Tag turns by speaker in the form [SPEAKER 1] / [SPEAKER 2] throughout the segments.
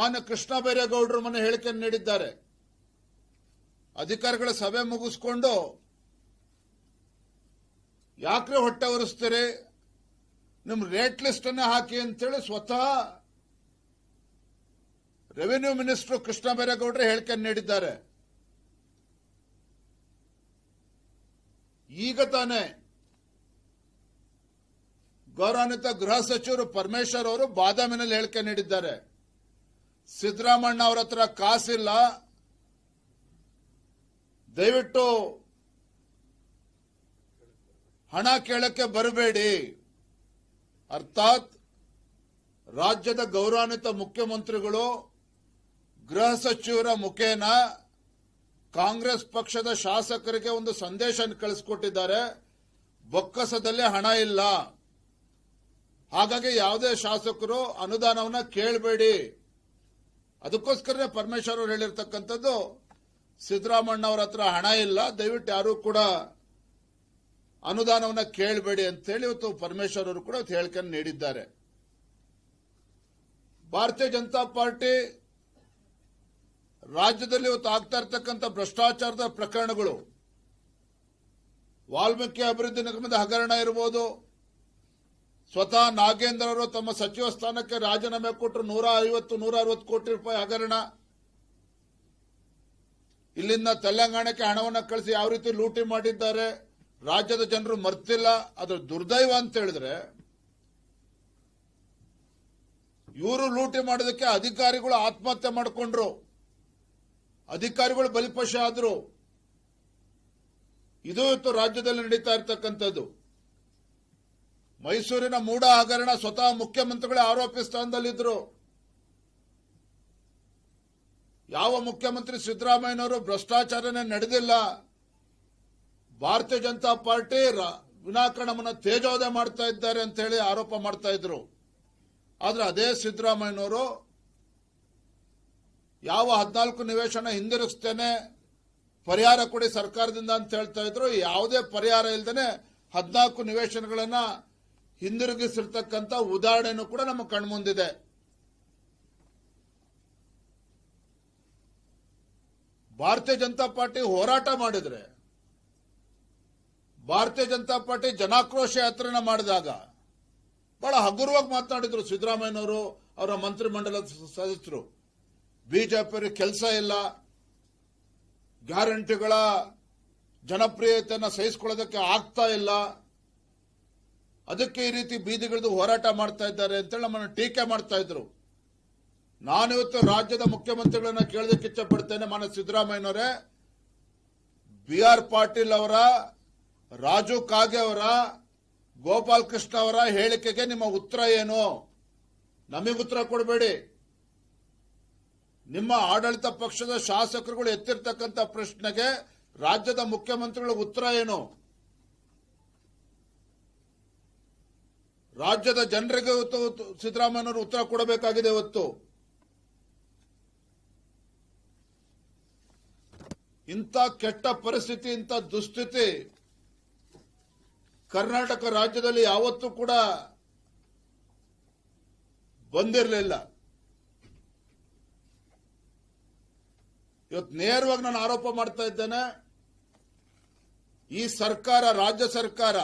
[SPEAKER 1] ಮಾನ್ಯ ಕೃಷ್ಣ ಬೈರೇಗೌಡರು ಮನೆ ಹೇಳಿಕೆ ನೀಡಿದ್ದಾರೆ. ಅಧಿಕಾರಿಗಳ ಸಭೆ ಮುಗಿಸ್ಕೊಂಡು ಯಾಕ್ರೆ ಹೊಟ್ಟೆ ಒರೆಸ್ತೀರಿ? ನಿಮ್ ರೇಟ್ ಲಿಸ್ಟ್ ಅನ್ನ ಹಾಕಿ ಅಂತೇಳಿ ಸ್ವತಃ ರೆವಿನ್ಯೂ ಮಿನಿಸ್ಟರ್ ಕೃಷ್ಣ ಬೈರೇಗೌಡರು ಹೇಳಿಕೆ ನೀಡಿದ್ದಾರೆ. ಈಗ ತಾನೇ ಗೌರವಾನ್ವಿತ ಗೃಹ ಸಚಿವರು ಪರಮೇಶ್ವರ್ ಅವರು ಬಾದಾಮಿನಲ್ಲಿ ಹೇಳಿಕೆ ನೀಡಿದ್ದಾರೆ. ಸಿದ್ದರಾಮಣ್ಣ ಅವರ ಹತ್ರ ಕಾಸಿಲ್ಲ. ದಯವಿಟ್ಟು ಹಣ ಕೇಳಕ್ಕೆ ಬರಬೇಡಿ. ಅರ್ಥಾತ್ ರಾಜ್ಯದ ಗೌರವಾನ್ವಿತ ಮುಖ್ಯಮಂತ್ರಿಗಳು, ಗೃಹ ಸಚಿವರ ಮುಖೇನ ಕಾಂಗ್ರೆಸ್ ಪಕ್ಷದ ಶಾಸಕರಿಗೆ ಒಂದು ಸಂದೇಶ ಕಳಿಸ್ಕೊಟ್ಟಿದ್ದಾರೆ. ಬೊಕ್ಕಸದಲ್ಲಿ ಹಣ ಇಲ್ಲ. ಹಾಗಾಗಿ ಯಾವುದೇ ಶಾಸಕರು ಅನುದಾನವನ್ನ ಕೇಳಬೇಡಿ. ಅದಕ್ಕೋಸ್ಕರನೇ ಪರಮೇಶ್ವರ್ ಅವರು ಹೇಳಿರ್ತಕ್ಕಂಥದ್ದು ಸಿದ್ದರಾಮಣ್ಣ ಅವರ ಹತ್ರ ಹಣ ಇಲ್ಲ, ದಯವಿಟ್ಟು ಯಾರೂ ಕೂಡ ಅನುದಾನವನ್ನ ಕೇಳಬೇಡಿ ಅಂತೇಳಿ ಇವತ್ತು ಪರಮೇಶ್ವರ್ ಅವರು ಕೂಡ ಹೇಳ್ಕೊಂಡು ನೀಡಿದ್ದಾರೆ. ಭಾರತೀಯ ಜನತಾ ಪಾರ್ಟಿ ರಾಜ್ಯದಲ್ಲಿ ಇವತ್ತು ಆಗ್ತಾ ಇರ್ತಕ್ಕಂಥ ಭ್ರಷ್ಟಾಚಾರದ ಪ್ರಕರಣಗಳು, ವಾಲ್ಮೀಕಿ ಅಭಿವೃದ್ಧಿ ನಿಗಮದ ಹಗರಣ ಇರಬಹುದು ಸ್ವತಃ ನಾಗೇಂದ್ರ ಅವರು ತಮ್ಮ ಸಚಿವ ಸ್ಥಾನಕ್ಕೆ ರಾಜೀನಾಮೆ ಕೊಟ್ಟರು ನೂರ ಐವತ್ತು, ನೂರ ಅರವತ್ತು ಕೋಟಿ ರೂಪಾಯಿ ಹಗರಣ. ಇಲ್ಲಿಂದ ತೆಲಂಗಾಣಕ್ಕೆ ಹಣವನ್ನು ಕಳಿಸಿ ಯಾವ ರೀತಿ ಲೂಟಿ ಮಾಡಿದ್ದಾರೆ, ರಾಜ್ಯದ ಜನರು ಮರ್ತಿಲ್ಲ. ಅದರ ದುರ್ದೈವ ಅಂತ ಹೇಳಿದ್ರೆ, ಇವರು ಲೂಟಿ ಮಾಡೋದಕ್ಕೆ ಅಧಿಕಾರಿಗಳು ಆತ್ಮಹತ್ಯೆ ಮಾಡಿಕೊಂಡ್ರು. ಅಧಿಕಾರಿಗಳು ಬಲಿಪಶ ಆದ್ರು. ಇದು ಇವತ್ತು ರಾಜ್ಯದಲ್ಲಿ ನಡೀತಾ ಇರ್ತಕ್ಕಂಥದ್ದು. ಮೈಸೂರಿನ ಮೂಡ ಹಗರಣ ಸ್ವತಃ ಮುಖ್ಯಮಂತ್ರಿಗಳೇ ಆರೋಪಿ ಸ್ಥಾನದಲ್ಲಿದ್ದರು ಯಾವ ಮುಖ್ಯಮಂತ್ರಿ ಸಿದ್ದರಾಮಯ್ಯನವರು ಭ್ರಷ್ಟಾಚಾರನೇ ನಡೆದಿಲ್ಲ. ಭಾರತೀಯ ಜನತಾ ಪಾರ್ಟಿ ವಿನಾಕರಣವನ್ನು ತೇಜೋದಯ ಮಾಡ್ತಾ ಇದ್ದಾರೆ ಅಂತ ಹೇಳಿ ಆರೋಪ ಮಾಡ್ತಾ ಇದ್ರು. ಆದ್ರೆ ಅದೇ ಸಿದ್ದರಾಮಯ್ಯನವರು ಯಾವ ಹದಿನಾಲ್ಕು ನಿವೇಶನ ಹಿಂದಿರುಗಿಸ್ತೇನೆ, ಪರಿಹಾರ ಕೊಡಿ ಸರ್ಕಾರದಿಂದ ಅಂತ ಹೇಳ್ತಾ ಇದ್ರು. ಯಾವುದೇ ಪರಿಹಾರ ಇಲ್ದೇನೆ ಹದಿನಾಲ್ಕು ನಿವೇಶನಗಳನ್ನ ಹಿಂದಿರುಗಿಸಿರ್ತಕ್ಕಂಥ ಉದಾಹರಣೆನೂ ಕೂಡ ನಮ್ಮ ಕಣ್ಮುಂದಿದೆ. ಭಾರತೀಯ ಜನತಾ ಪಾರ್ಟಿ ಹೋರಾಟ ಮಾಡಿದ್ರೆ, ಭಾರತೀಯ ಜನತಾ ಪಾರ್ಟಿ ಜನಾಕ್ರೋಶ ಯಾತ್ರೆನ ಮಾಡಿದಾಗ, ಬಹಳ ಹಗುರವಾಗಿ ಮಾತನಾಡಿದ್ರು ಸಿದ್ದರಾಮಯ್ಯನವರು, ಅವರ ಮಂತ್ರಿಮಂಡಲದ ಸದಸ್ಯರು. ಬಿಜೆಪಿಯವರಿಗೆ ಕೆಲಸ ಇಲ್ಲ. ಗ್ಯಾರಂಟಿಗಳ ಜನಪ್ರಿಯತೆಯನ್ನು ಸಹಿಸಿಕೊಳ್ಳೋದಕ್ಕೆ ಆಗ್ತಾ ಇಲ್ಲ. ಅದಕ್ಕೆ ಈ ರೀತಿ ಬೀದಿಗಿಳಿದು ಹೋರಾಟ ಮಾಡ್ತಾ ಇದ್ದಾರೆ ಅಂತೇಳಿ ನಮ್ಮನ್ನು ಟೀಕೆ ಮಾಡ್ತಾ ಇದ್ರು. ನಾನಿವತ್ತು ರಾಜ್ಯದ ಮುಖ್ಯಮಂತ್ರಿಗಳನ್ನ ಕೇಳೋದಕ್ಕೆ ಇಚ್ಛಪಡ್ತೇನೆ ಮಾನ ಸಿದ್ದರಾಮಯ್ಯನವರೇ. ಬಿ ಆರ್ ಪಾಟೀಲ್ ಅವರ, ರಾಜು ಕಾಗೆ ಅವರ ಗೋಪಾಲ್ ಕೃಷ್ಣ ಅವರ ಹೇಳಿಕೆಗೆ ನಿಮ್ಮ ಉತ್ತರ ಏನು? ನಮಗೆ ಉತ್ತರ ಕೊಡಬೇಡಿ. ನಿಮ್ಮ ಆಡಳಿತ ಪಕ್ಷದ ಶಾಸಕರುಗಳು ಎತ್ತಿರ್ತಕ್ಕಂಥ ಪ್ರಶ್ನೆಗೆ ರಾಜ್ಯದ ಮುಖ್ಯಮಂತ್ರಿಗಳ ಉತ್ತರ ಏನು? ರಾಜ್ಯದ ಜನರಿಗೆ ಸಿದ್ದರಾಮಯ್ಯನವರು ಉತ್ತರ ಕೊಡಬೇಕಾಗಿದೆ ಇವತ್ತು ಇಂಥ ಕೆಟ್ಟ ಪರಿಸ್ಥಿತಿ, ಇಂಥ ದುಸ್ಥಿತಿ ಕರ್ನಾಟಕ ರಾಜ್ಯದಲ್ಲಿ ಯಾವತ್ತೂ ಕೂಡ ಬಂದಿರಲಿಲ್ಲ. ಇವತ್ತು ನೇರವಾಗಿ ನಾನು ಆರೋಪ ಮಾಡ್ತಾ ಇದ್ದೇನೆ, ಈ ಸರ್ಕಾರ, ರಾಜ್ಯ ಸರ್ಕಾರ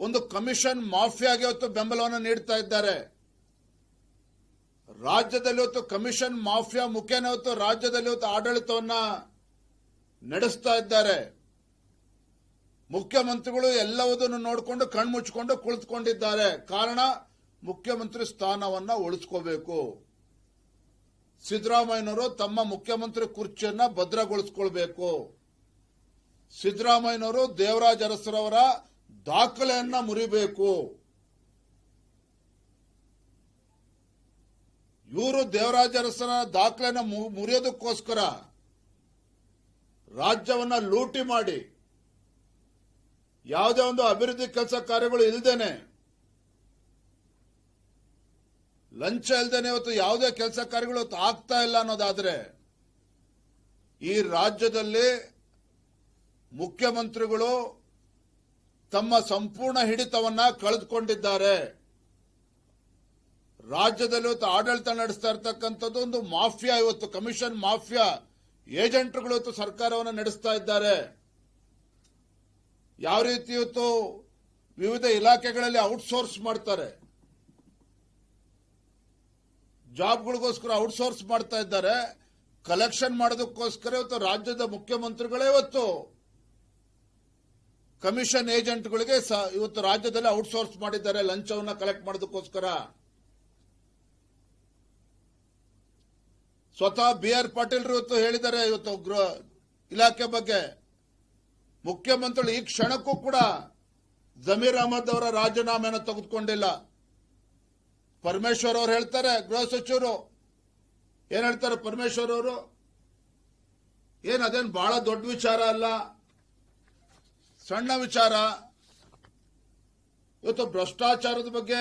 [SPEAKER 1] ಒಂದು ಕಮಿಷನ್ ಮಾಫಿಯಾಗೆ ಇವತ್ತು ಬೆಂಬಲವನ್ನು ನೀಡ್ತಾ ಇದ್ದಾರೆ. ರಾಜ್ಯದಲ್ಲಿ ಇವತ್ತು ಕಮಿಷನ್ ಮಾಫಿಯಾ ಮುಖೇನ ಇವತ್ತು ರಾಜ್ಯದಲ್ಲಿ ಇವತ್ತು ಆಡಳಿತವನ್ನ ನಡೆಸ್ತಾ ಇದ್ದಾರೆ. ಮುಖ್ಯಮಂತ್ರಿಗಳು ಎಲ್ಲವುದನ್ನು ನೋಡಿಕೊಂಡು ಕಣ್ಮುಚ್ಚಿಕೊಂಡು ಕುಳಿತುಕೊಂಡಿದ್ದಾರೆ. ಕಾರಣ, ಮುಖ್ಯಮಂತ್ರಿ ಸ್ಥಾನವನ್ನ ಉಳಿಸ್ಕೋಬೇಕು. ಸಿದ್ದರಾಮಯ್ಯನವರು ತಮ್ಮ ಮುಖ್ಯಮಂತ್ರಿ ಕುರ್ಚಿಯನ್ನ ಭದ್ರಗೊಳಿಸ್ಕೊಳ್ಬೇಕು. ಸಿದ್ದರಾಮಯ್ಯನವರು ದೇವರಾಜ ಅರಸರವರ ದಾಖಲೆಯನ್ನ ಮುರಿಬೇಕು. ಇವರು ದೇವರಾಜ ಅರಸನ ದಾಖಲೆಯನ್ನ ಮುರಿಯೋದಕ್ಕೋಸ್ಕರ ರಾಜ್ಯವನ್ನ ಲೂಟಿ ಮಾಡಿ, ಯಾವುದೇ ಒಂದು ಅಭಿವೃದ್ಧಿ ಕೆಲಸ ಕಾರ್ಯಗಳು ಇಲ್ದೇನೆ, ಲಂಚ ಇಲ್ದೇನೆ ಇವತ್ತು ಯಾವುದೇ ಕೆಲಸ ಕಾರ್ಯಗಳು ಆಗ್ತಾ ಇಲ್ಲ ಅನ್ನೋದಾದ್ರೆ, ಈ ರಾಜ್ಯದಲ್ಲಿ ಮುಖ್ಯಮಂತ್ರಿಗಳು ತಮ್ಮ ಸಂಪೂರ್ಣ ಹಿಡಿತವನ್ನ ಕಳೆದುಕೊಂಡಿದ್ದಾರೆ. ರಾಜ್ಯದಲ್ಲಿ ಇವತ್ತು ಆಡಳಿತ ನಡೆಸ್ತಾ ಇರ್ತಕ್ಕಂಥದ್ದು ಒಂದು ಮಾಫಿಯಾ ಇವತ್ತು, ಕಮಿಷನ್ ಮಾಫಿಯಾ. ಏಜೆಂಟ್ಗಳು ಇವತ್ತು ಸರ್ಕಾರವನ್ನು ನಡೆಸ್ತಾ ಇದ್ದಾರೆ. ಯಾವ ರೀತಿ ಇವತ್ತು ವಿವಿಧ ಇಲಾಖೆಗಳಲ್ಲಿ ಔಟ್ಸೋರ್ಸ್ ಮಾಡ್ತಾರೆ. ಜಾಬ್ಗಳಿಗೋಸ್ಕರ ಔಟ್ಸೋರ್ಸ್ ಮಾಡ್ತಾ ಇದ್ದಾರೆ. ಕಲೆಕ್ಷನ್ ಮಾಡೋದಕ್ಕೋಸ್ಕರ ಇವತ್ತು ರಾಜ್ಯದ ಮುಖ್ಯಮಂತ್ರಿಗಳೇ ಇವತ್ತು ಕಮಿಷನ್ ಏಜೆಂಟ್ಗಳಿಗೆ ಇವತ್ತು ರಾಜ್ಯದಲ್ಲಿ ಔಟ್ಸೋರ್ಸ್ ಮಾಡಿದ್ದಾರೆ, ಲಂಚವನ್ನ ಕಲೆಕ್ಟ್ ಮಾಡೋದಕ್ಕೋಸ್ಕರ. ಸ್ವತಃ ಬಿ ಆರ್ ಪಾಟೀಲ್ ಇವತ್ತು ಹೇಳಿದ್ದಾರೆ, ಇವತ್ತು ಗೃಹ ಇಲಾಖೆ ಬಗ್ಗೆ. ಮುಖ್ಯಮಂತ್ರಿಗಳು ಈ ಕ್ಷಣಕ್ಕೂ ಕೂಡ ಜಮೀರ್ ಅಹಮದ್ ಅವರ ರಾಜೀನಾಮೆನ ತೆಗೆದುಕೊಂಡಿಲ್ಲ. ಪರಮೇಶ್ವರ್ ಅವರು ಹೇಳ್ತಾರೆ, ಗೃಹ ಸಚಿವರು. ಏನ್ ಹೇಳ್ತಾರೆ ಪರಮೇಶ್ವರ್ ಅವರು? ಏನ್, ಅದೇನು ಬಹಳ ದೊಡ್ಡ ವಿಚಾರ ಅಲ್ಲ? ಸಣ್ಣ ವಿಚಾರ. ಇವತ್ತು ಭ್ರಷ್ಟಾಚಾರದ ಬಗ್ಗೆ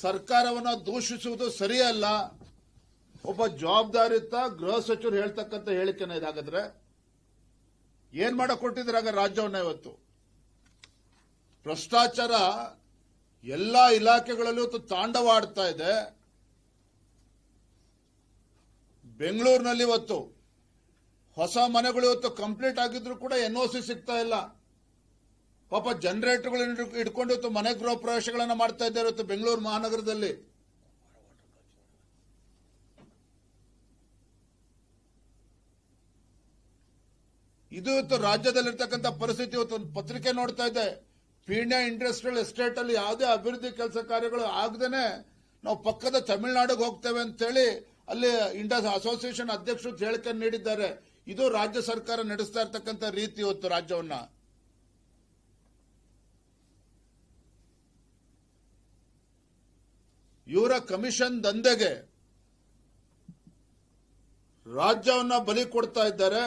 [SPEAKER 1] ಸರ್ಕಾರವನ್ನು ದೂಷಿಸುವುದು ಸರಿಯಲ್ಲ. ಒಬ್ಬ ಜವಾಬ್ದಾರಿಯುತ ಗೃಹ ಸಚಿವರು ಹೇಳ್ತಕ್ಕಂತ ಹೇಳಿಕೆನ ಇದಾಗಿದ್ರೆ ಏನ್ ಕೊಟ್ಟಿದ್ರೆ ಆಗ ರಾಜ್ಯವನ್ನ ಇವತ್ತು? ಭ್ರಷ್ಟಾಚಾರ ಎಲ್ಲಾ ಇಲಾಖೆಗಳಲ್ಲೂ ಇವತ್ತು ತಾಂಡವಾಡ್ತಾ ಇದೆ. ಬೆಂಗಳೂರಿನಲ್ಲಿ ಇವತ್ತು ಹೊಸ ಮನೆಗಳು ಇವತ್ತು ಕಂಪ್ಲೀಟ್ ಆಗಿದ್ರು ಕೂಡ ಎನ್ ಒ ಸಿ ಸಿಗ್ತಾ ಇಲ್ಲ. ಪಾಪ ಜನರೇಟರ್ಗಳನ್ನ ಇಟ್ಕೊಂಡು ಇವತ್ತು ಮನೆ ಗೃಹ ಪ್ರವೇಶಗಳನ್ನ ಮಾಡ್ತಾ ಇದ್ದಾರೆ ಇವತ್ತು ಬೆಂಗಳೂರು ಮಹಾನಗರದಲ್ಲಿ. ಇದು ಇವತ್ತು ರಾಜ್ಯದಲ್ಲಿರ್ತಕ್ಕಂಥ ಪರಿಸ್ಥಿತಿ ಇವತ್ತು ಒಂದು ಪತ್ರಿಕೆ ನೋಡ್ತಾ ಇದೆ. ಪೀಣ್ಯ ಇಂಡಸ್ಟ್ರಿಯಲ್ ಎಸ್ಟೇಟ್ ಅಲ್ಲಿ ಯಾವುದೇ ಅಭಿವೃದ್ಧಿ ಕೆಲಸ ಕಾರ್ಯಗಳು ಆಗದೇನೆ ನಾವು ಪಕ್ಕದ ತಮಿಳುನಾಡಿಗೆ ಹೋಗ್ತೇವೆ ಅಂತೇಳಿ ಅಲ್ಲಿ ಇಂಡಸ್ ಅಸೋಸಿಯೇಷನ್ ಅಧ್ಯಕ್ಷರು ಹೇಳಿಕೆ ನೀಡಿದ್ದಾರೆ. ಇದು ರಾಜ್ಯ ಸರ್ಕಾರ ನಡೆಸ್ತಾ ಇರ್ತಕ್ಕಂಥ ರೀತಿ ಇವತ್ತು ರಾಜ್ಯವನ್ನ. ಇವರ ಕಮಿಷನ್ ದಂಧೆಗೆ ರಾಜ್ಯವನ್ನ ಬಲಿ ಕೊಡ್ತಾ ಇದ್ದಾರೆ.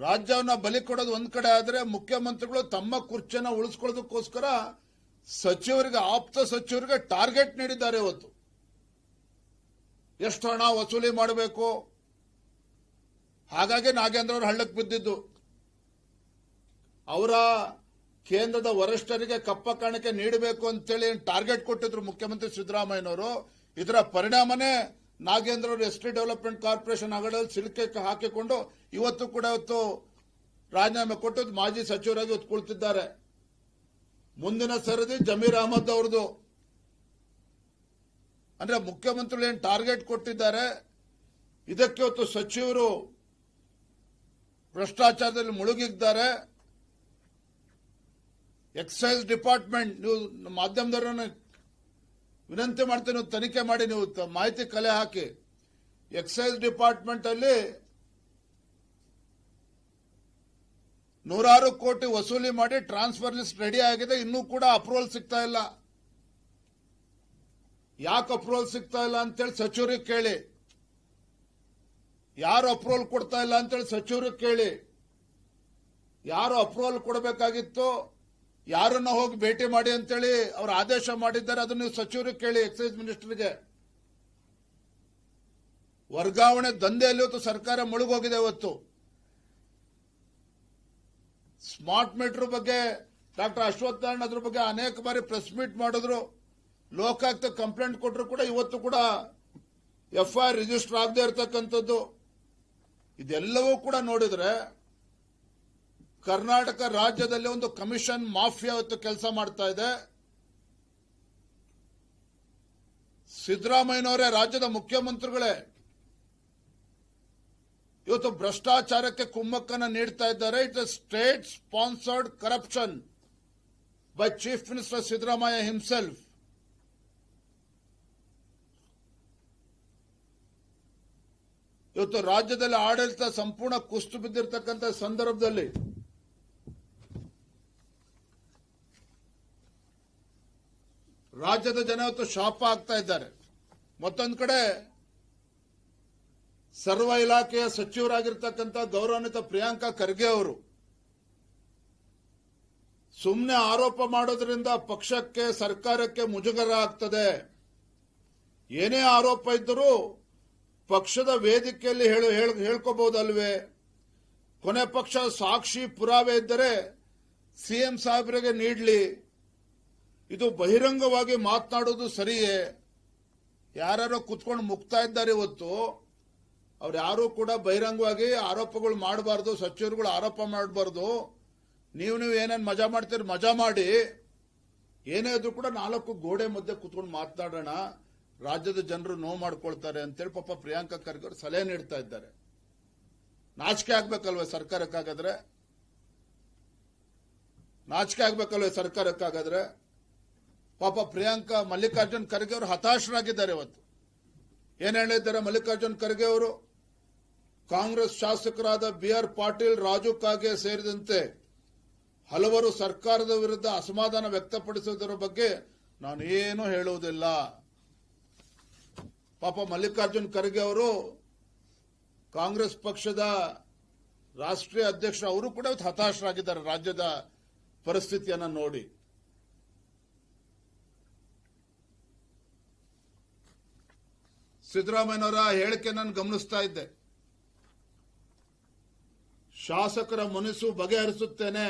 [SPEAKER 1] ರಾಜ್ಯವನ್ನ ಬಲಿ ಕೊಡೋದು ಒಂದ್ ಕಡೆ ಆದ್ರೆ ಮುಖ್ಯಮಂತ್ರಿಗಳು ತಮ್ಮ ಕುರ್ಚಿಯನ್ನ ಉಳಿಸ್ಕೊಳ್ಳೋದಕ್ಕೋಸ್ಕರ ಸಚಿವರಿಗೆ, ಆಪ್ತ ಸಚಿವರಿಗೆ ಟಾರ್ಗೆಟ್ ನೀಡಿದ್ದಾರೆ ಇವತ್ತು. ಎಷ್ಟು ಹಣ ವಸೂಲಿ ಮಾಡಬೇಕು? ಹಾಗಾಗಿ ನಾಗೇಂದ್ರ ಅವರು ಹಳ್ಳಕ್ಕೆ ಬಿದ್ದಿದ್ದು. ಅವರ ಕೇಂದ್ರದ ವರಿಷ್ಠರಿಗೆ ಕಪ್ಪ ಕಾಣಿಕೆ ನೀಡಬೇಕು ಅಂತೇಳಿ ಟಾರ್ಗೆಟ್ ಕೊಟ್ಟಿದ್ರು ಮುಖ್ಯಮಂತ್ರಿ ಸಿದ್ದರಾಮಯ್ಯನವರು, ಇದರ ಪರಿಣಾಮನೇ ನಾಗೇಂದ್ರ ಅವರು ಎಸ್ಟಿ ಡೆವಲಪ್ಮೆಂಟ್ ಕಾರ್ಪೊರೇಷನ್ ಹಗಡಲ್ಲಿ ಸಿಲುಕೆ ಹಾಕಿಕೊಂಡು ಇವತ್ತು ಕೂಡ ಇವತ್ತು ರಾಜೀನಾಮೆ ಕೊಟ್ಟು ಮಾಜಿ ಸಚಿವರಾಗಿ ಕುಳಿತಿದ್ದಾರೆ ಮುಂದಿನ ಸರದಿ ಜಮೀರ್ ಅಹಮದ್ ಅವ್ರದ್ದು. ಅಂದ್ರೆ ಮುಖ್ಯಮಂತ್ರಿಗಳು ಏನು ಟಾರ್ಗೆಟ್ ಕೊಟ್ಟಿದ್ದಾರೆ, ಇದಕ್ಕೆ ಇವತ್ತು ಸಚಿವರು ಭ್ರಷ್ಟಾಚಾರದಲ್ಲಿ ಮುಳುಗಿದ್ದಾರೆ. ಎಕ್ಸೈಸ್ ಡಿಪಾರ್ಟ್ಮೆಂಟ್, ನೀವು ಮಾಧ್ಯಮದವರನ್ನ ವಿನಂತಿ ಮಾಡ್ತೀನಿ ನೀವು ತನಿಖೆ ಮಾಡಿ, ನೀವು ಮಾಹಿತಿ ಕಲೆ ಹಾಕಿ. ಎಕ್ಸೈಸ್ ಡಿಪಾರ್ಟ್ಮೆಂಟ್ ಅಲ್ಲಿ ನೂರಾರು ಕೋಟಿ ವಸೂಲಿ ಮಾಡಿ ಟ್ರಾನ್ಸ್ಫರ್ ಲಿಸ್ಟ್ ರೆಡಿ ಆಗಿದೆ, ಇನ್ನೂ ಕೂಡ ಅಪ್ರೂವಲ್ ಸಿಗ್ತಾ ಇಲ್ಲ. ಯಾಕೆ ಅಪ್ರೂವಲ್ ಸಿಗ್ತಾ ಇಲ್ಲ ಅಂತೇಳಿ ಸಚಿವರಿಗೆ ಕೇಳಿ. ಯಾರು ಅಪ್ರೂವಲ್ ಕೊಡ್ತಾ ಇಲ್ಲ ಅಂತೇಳಿ ಸಚಿವರಿಗೆ ಕೇಳಿ. ಯಾರು ಅಪ್ರೂವಲ್ ಕೊಡಬೇಕಾಗಿತ್ತು ಯಾರನ್ನ ಹೋಗಿ ಭೇಟಿ ಮಾಡಿ ಅಂತೇಳಿ ಅವರು ಆದೇಶ ಮಾಡಿದ್ದಾರೆ, ಅದನ್ನ ನೀವು ಸಚಿವರು ಕೇಳಿ, ಎಕ್ಸೈಸ್ ಮಿನಿಸ್ಟರ್ಗೆ. ವರ್ಗಾವಣೆ ದಂಧೆಯಲ್ಲಿ ಇವತ್ತು ಸರ್ಕಾರ ಮುಳುಗೋಗಿದೆ ಇವತ್ತು. ಸ್ಮಾರ್ಟ್ ಮೀಟರ್ ಬಗ್ಗೆ ಡಾಕ್ಟರ್ ಅಶ್ವತ್ಥನಾರಾಯಣ ಅದ್ರ ಬಗ್ಗೆ ಅನೇಕ ಬಾರಿ ಪ್ರೆಸ್ ಮೀಟ್ ಮಾಡಿದ್ರು. ಲೋಕಾಯುಕ್ತ ಕಂಪ್ಲೇಂಟ್ ಕೊಟ್ಟರು ಕೂಡ ಇವತ್ತು ಕೂಡ ಎಫ್ಐಆರ್ ರಿಜಿಸ್ಟರ್ ಆಗದೆ ಇರತಕ್ಕಂಥದ್ದು. ಇದೆಲ್ಲವೂ ಕೂಡ ನೋಡಿದ್ರೆ ಕರ್ನಾಟಕ ರಾಜ್ಯದಲ್ಲಿ ಒಂದು ಕಮಿಷನ್ ಮಾಫಿಯಾ ಇವತ್ತು ಕೆಲಸ ಮಾಡ್ತಾ ಇದೆ. ಸಿದ್ದರಾಮಯ್ಯನವರೇ, ರಾಜ್ಯದ ಮುಖ್ಯಮಂತ್ರಿಗಳೇ, ಇವತ್ತು ಭ್ರಷ್ಟಾಚಾರಕ್ಕೆ ಕುಮ್ಮಕ್ಕನ್ನ ನೀಡ್ತಾ ಇದ್ದಾರೆ. It state sponsored corruption by chief minister Siddaramaiah himself ಇವತ್ತು ರಾಜ್ಯದಲ್ಲಿ ಆಡಳಿತ ಸಂಪೂರ್ಣ ಕುಸ್ತು ಬಿದ್ದಿರ್ತಕ್ಕಂಥ ಸಂದರ್ಭದಲ್ಲಿ ರಾಜ್ಯದ ಜನ ಇವತ್ತು ಶಾಪ ಆಗ್ತಾ ಇದ್ದಾರೆ. ಮತ್ತೊಂದು ಕಡೆ ಸರ್ವ ಇಲಾಖೆಯ ಸಚಿವರಾಗಿರ್ತಕ್ಕಂಥ ಗೌರವಾನ್ವಿತ ಪ್ರಿಯಾಂಕಾ ಖರ್ಗೆ ಅವರು ಸುಮ್ಮನೆ ಆರೋಪ ಮಾಡೋದ್ರಿಂದ ಪಕ್ಷಕ್ಕೆ, ಸರ್ಕಾರಕ್ಕೆ ಮುಜುಗರ ಆಗ್ತದೆ. ಏನೇ ಆರೋಪ ಇದ್ದರೂ ಪಕ್ಷದ ವೇದಿಕೆಯಲ್ಲಿ ಹೇಳ, ಹೇಳ್- ಹೇಳ್ಕೋಬಹುದಲ್ವೇ ಕೊನೆ ಪಕ್ಷ ಸಾಕ್ಷಿ ಪುರಾವೆ ಇದ್ದರೆ ಸಿಎಂ ಸಾಹೇಬರಿಗೆ ನೀಡಲಿ. ಇದು ಬಹಿರಂಗವಾಗಿ ಮಾತನಾಡೋದು ಸರಿಯೇ? ಯಾರ್ಯಾರೋ ಕುತ್ಕೊಂಡು ಮುಕ್ತಾ ಇದ್ದಾರೆ ಇವತ್ತು. ಅವ್ರು ಯಾರೂ ಕೂಡ ಬಹಿರಂಗವಾಗಿ ಆರೋಪಗಳು ಮಾಡಬಾರ್ದು, ಸಚಿವರುಗಳು ಆರೋಪ ಮಾಡಬಾರ್ದು. ನೀವು ನೀವು ಏನೇನು ಮಜಾ ಮಾಡ್ತೀರಿ, ಮಜಾ ಮಾಡಿ. ಏನೇ ಇದ್ರೂ ಕೂಡ ನಾಲ್ಕು ಗೋಡೆ ಮಧ್ಯೆ ಕುತ್ಕೊಂಡು ಮಾತನಾಡೋಣ. ರಾಜ್ಯದ ಜನರು ನೋವು ಮಾಡ್ಕೊಳ್ತಾರೆ ಅಂತೇಳಿ ಪಾಪ ಪ್ರಿಯಾಂಕಾ ಖರ್ಗೆ ಅವರು ಸಲಹೆ ನೀಡ್ತಾ ಇದ್ದಾರೆ. ನಾಚಿಕೆ ಆಗ್ಬೇಕಲ್ವ ಸರ್ಕಾರಕ್ಕಾಗಾದ್ರೆ? ನಾಚಿಕೆ ಆಗ್ಬೇಕಲ್ವ ಸರ್ಕಾರಕ್ಕಾಗಾದ್ರೆ? ಪಾಪ ಪ್ರಿಯಾಂಕಾ ಮಲ್ಲಿಕಾರ್ಜುನ್ ಖರ್ಗೆ ಅವರು ಹತಾಶರಾಗಿದ್ದಾರೆ ಇವತ್ತು. ಏನ್ ಹೇಳಿದ್ದಾರೆ ಮಲ್ಲಿಕಾರ್ಜುನ್ ಖರ್ಗೆ ಅವರು? ಕಾಂಗ್ರೆಸ್ ಶಾಸಕರಾದ ಬಿ ಆರ್ ಪಾಟೀಲ್, ರಾಜು ಕಾಗೆ ಸೇರಿದಂತೆ ಹಲವರು ಸರ್ಕಾರದ ವಿರುದ್ಧ ಅಸಮಾಧಾನ ವ್ಯಕ್ತಪಡಿಸುವುದರ ಬಗ್ಗೆ ನಾನೇನು ಹೇಳುವುದಿಲ್ಲ. ಪಾಪ ಮಲ್ಲಿಕಾರ್ಜುನ್ ಖರ್ಗೆ ಅವರು ಕಾಂಗ್ರೆಸ್ ಪಕ್ಷದ ರಾಷ್ಟ್ರೀಯ ಅಧ್ಯಕ್ಷ ಅವರು ಕೂಡ ಹತಾಶರಾಗಿದ್ದಾರೆ ರಾಜ್ಯದ ಪರಿಸ್ಥಿತಿಯನ್ನು ನೋಡಿ. ಸಿದ್ದರಾಮಯ್ಯನವರ ಹೇಳಿಕೆ ನಾನು ಗಮನಿಸ್ತಾ ಇದ್ದೆ. ಶಾಸಕರ ಮನಸ್ಸು ಬಗೆಹರಿಸುತ್ತೇನೆ.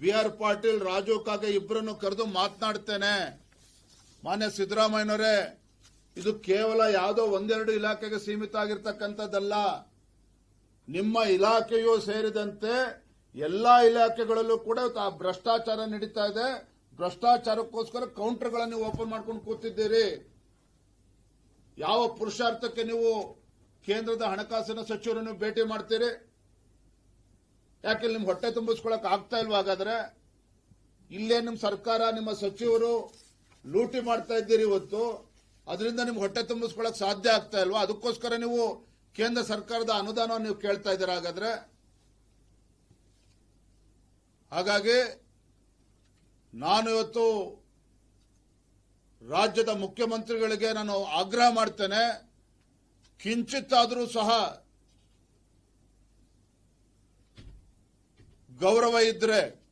[SPEAKER 1] ಬಿ ಆರ್ ಪಾಟೀಲ್, ರಾಜು ಕಾಗೆ ಇಬ್ಬರನ್ನು ಕರೆದು ಮಾತನಾಡ್ತೇನೆ. ಮಾನ್ಯ ಸಿದ್ದರಾಮಯ್ಯನವರೇ, ಇದು ಕೇವಲ ಯಾವುದೋ ಒಂದೆರಡು ಇಲಾಖೆಗೆ ಸೀಮಿತ ಆಗಿರ್ತಕ್ಕಂಥದ್ದಲ್ಲ. ನಿಮ್ಮ ಇಲಾಖೆಯೂ ಸೇರಿದಂತೆ ಎಲ್ಲಾ ಇಲಾಖೆಗಳಲ್ಲೂ ಕೂಡ ಭ್ರಷ್ಟಾಚಾರ ನಡೀತಾ ಇದೆ. ಭ್ರಷ್ಟಾಚಾರಕ್ಕೋಸ್ಕರ ಕೌಂಟರ್ಗಳನ್ನು ಓಪನ್ ಮಾಡ್ಕೊಂಡು ಕೂತಿದ್ದೀರಿ. ಯಾವ ಪುರುಷಾರ್ಥಕ್ಕೆ ನೀವು ಕೇಂದ್ರದ ಹಣಕಾಸಿನ ಸಚಿವರನ್ನು ಭೇಟಿ ಮಾಡ್ತೀರಿ? ಯಾಕೆ ನಿಮ್ ಹೊಟ್ಟೆ ತುಂಬಿಸ್ಕೊಳಕ್ ಆಗ್ತಾ ಇಲ್ವಾ ಹಾಗಾದ್ರೆ? ಇಲ್ಲೇ ನಿಮ್ ಸರ್ಕಾರ, ನಿಮ್ಮ ಸಚಿವರು ಲೂಟಿ ಮಾಡ್ತಾ ಇದ್ದೀರಿ ಇವತ್ತು. ಅದರಿಂದ ನಿಮ್ಗೆ ಹೊಟ್ಟೆ ತುಂಬಿಸ್ಕೊಳಕ್ ಸಾಧ್ಯ ಆಗ್ತಾ ಇಲ್ವಾ? ಅದಕ್ಕೋಸ್ಕರ ನೀವು ಕೇಂದ್ರ ಸರ್ಕಾರದ ಅನುದಾನವನ್ನು ನೀವು ಕೇಳ್ತಾ ಇದ್ದೀರಾ ಹಾಗಾದ್ರೆ? ಹಾಗಾಗಿ ನಾನು ಇವತ್ತು ರಾಜ್ಯದ ಮುಖ್ಯಮಂತ್ರಿಗಳಿಗೆ ನಾನು ಆಗ್ರಹ ಮಾಡ್ತೇನೆ. ಕಿಂಚಿತ್ತಾದರೂ ಸಹ ಗೌರವ ಇದ್ರೆ,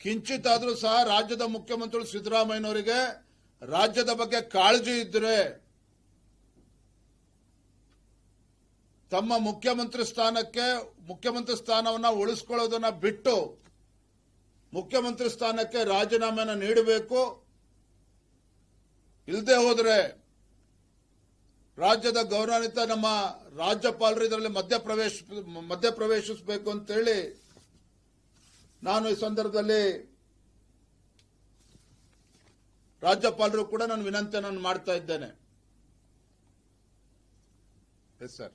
[SPEAKER 1] ಕಿಂಚಿತ್ತಾದರೂ ಸಹ ರಾಜ್ಯದ ಮುಖ್ಯಮಂತ್ರಿ ಸಿದ್ದರಾಮಯ್ಯನವರಿಗೆ ರಾಜ್ಯದ ಬಗ್ಗೆ ಕಾಳಜಿ ಇದ್ರೆ, ತಮ್ಮ ಮುಖ್ಯಮಂತ್ರಿ ಸ್ಥಾನಕ್ಕೆ ಮುಖ್ಯಮಂತ್ರಿ ಸ್ಥಾನವನ್ನು ಉಳಿಸ್ಕೊಳ್ಳೋದನ್ನ ಬಿಟ್ಟು ಮುಖ್ಯಮಂತ್ರಿ ಸ್ಥಾನಕ್ಕೆ ರಾಜೀನಾಮೆನ ನೀಡಬೇಕು. ಇಲ್ಲದೆ ಹೋದರೆ ರಾಜ್ಯದ ಗೌರವಾನ್ವಿತ ನಮ್ಮ ರಾಜ್ಯಪಾಲರು ಇದರಲ್ಲಿ ಮಧ್ಯಪ್ರವೇಶ ಮಧ್ಯಪ್ರವೇಶಿಸಬೇಕು ಅಂತೇಳಿ ನಾನು ಈ ಸಂದರ್ಭದಲ್ಲಿ ರಾಜ್ಯಪಾಲರು ಕೂಡ ನಾನು ವಿನಂತಿಯನ್ನು ಮಾಡ್ತಾ ಇದ್ದೇನೆ. Yes sir